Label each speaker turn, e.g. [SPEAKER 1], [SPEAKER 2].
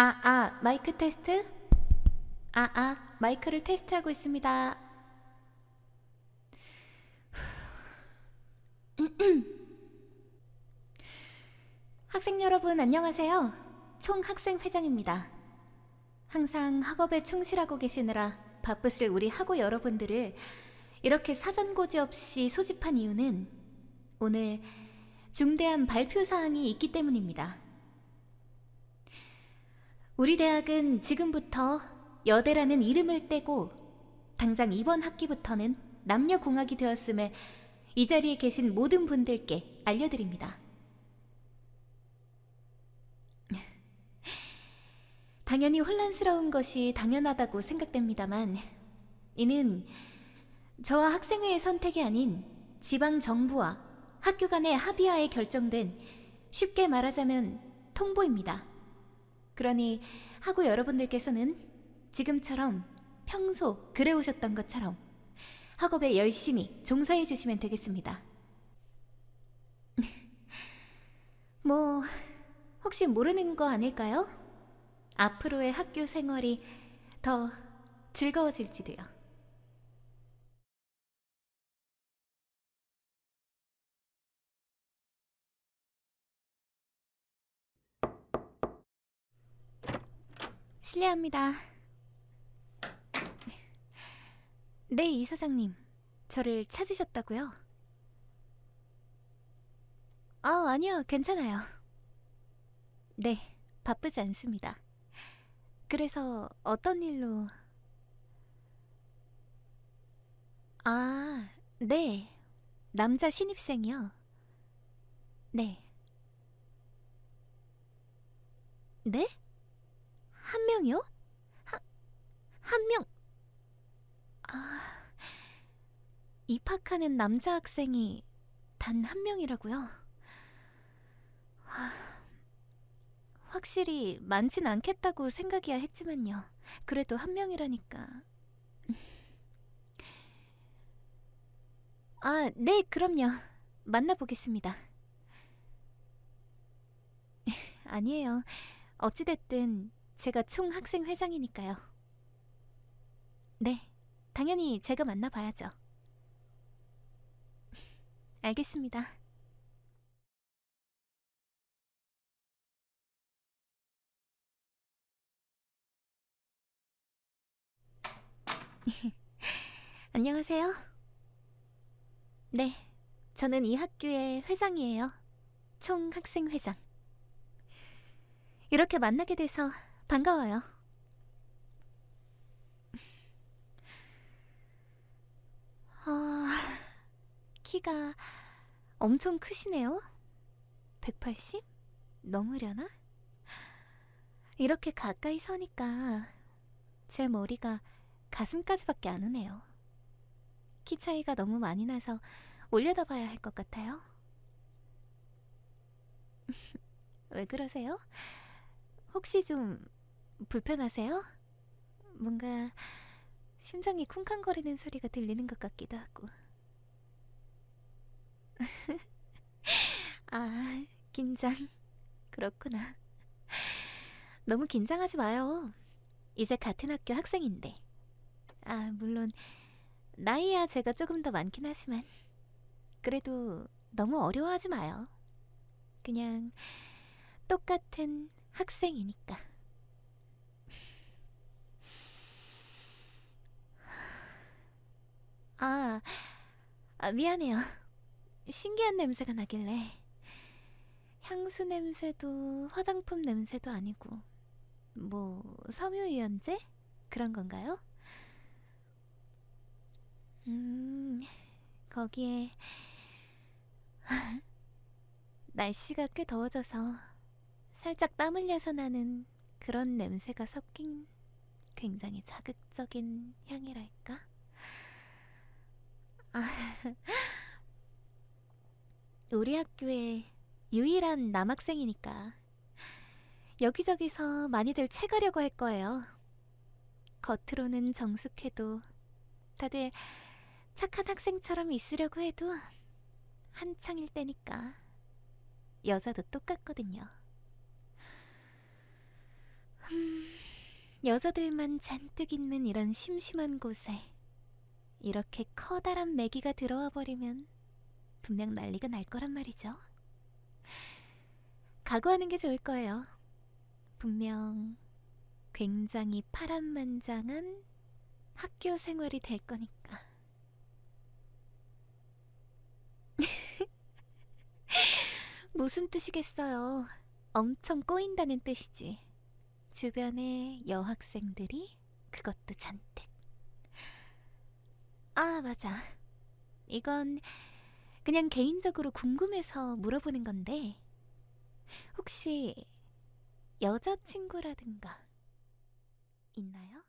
[SPEAKER 1] 아, 아, 마이크 테스트? 아, 아, 마이크를 테스트하고 있습니다. 학생 여러분, 안녕하세요. 총학생회장입니다. 항상 학업에 충실하고 계시느라 바쁘실 우리 학우 여러분들을 이렇게 사전고지 없이 소집한 이유는 오늘 중대한 발표 사항이 있기 때문입니다. 우리 대학은 지금부터 여대라는 이름을 떼고 당장 이번 학기부터는 남녀 공학이 되었음을 이 자리에 계신 모든 분들께 알려드립니다. 당연히 혼란스러운 것이 당연하다고 생각됩니다만 이는 저와 학생회의 선택이 아닌 지방 정부와 학교 간의 합의하에 결정된 쉽게 말하자면 통보입니다. 그러니 하고 여러분들께서는 지금처럼 평소 그래 오셨던 것처럼 학업에 열심히 종사해 주시면 되겠습니다. 뭐 혹시 모르는 거 아닐까요? 앞으로의 학교 생활이 더 즐거워질지도요. 실례합니다. 네, 이사장님. 저를 찾으셨다고요? 아, 아니요. 괜찮아요. 네, 바쁘지 않습니다. 그래서 어떤 일로... 아, 네. 남자 신입생이요. 네. 네? 한 명이요? 한, 한 명. 아, 입학하는 남자 학생이 단 한 명이라고요? 하, 확실히 많진 않겠다고 생각이야 했지만요. 그래도 한 명이라니까. 아, 네, 그럼요. 만나보겠습니다. 아니에요. 어찌됐든 제가 총학생 회장이니까요. 네, 당연히 제가 만나봐야죠. 알겠습니다. 안녕하세요. 네, 저는 이 학교의 회장이에요. 총학생 회장. 이렇게 만나게 돼서 반가워요. 아, 키가 엄청 크시네요. 180? 넘으려나? 이렇게 가까이 서니까 제 머리가 가슴까지밖에 안 오네요. 키 차이가 너무 많이 나서 올려다 봐야 할 것 같아요. 왜 그러세요? 혹시 좀 불편하세요? 뭔가 심장이 쿵쾅거리는 소리가 들리는 것 같기도 하고. 아, 긴장. 그렇구나. 너무 긴장하지 마요. 이제 같은 학교 학생인데. 아, 물론 나이야 제가 조금 더 많긴 하지만 그래도 너무 어려워하지 마요. 그냥 똑같은 학생이니까. 아, 아, 미안해요. 신기한 냄새가 나길래. 향수 냄새도 화장품 냄새도 아니고, 뭐, 섬유유연제? 그런 건가요? 음, 거기에, 날씨가 꽤 더워져서 살짝 땀 흘려서 나는 그런 냄새가 섞인 굉장히 자극적인 향이랄까? 아, 우리 학교의 유일한 남학생이니까 여기저기서 많이들 채가려고 할 거예요. 겉으로는 정숙해도 다들 착한 학생처럼 있으려고 해도 한창일 때니까 여자도 똑같거든요. 음, 여자들만 잔뜩 있는 이런 심심한 곳에 이렇게 커다란 메기가 들어와 버리면 분명 난리가 날 거란 말이죠. 각오하는 게 좋을 거예요. 분명 굉장히 파란만장한 학교 생활이 될 거니까. 무슨 뜻이겠어요? 엄청 꼬인다는 뜻이지. 주변에 여학생들이 그것도 잔뜩. 아, 맞아. 이건 그냥 개인적으로 궁금해서 물어보는 건데, 혹시 여자친구라든가 있나요?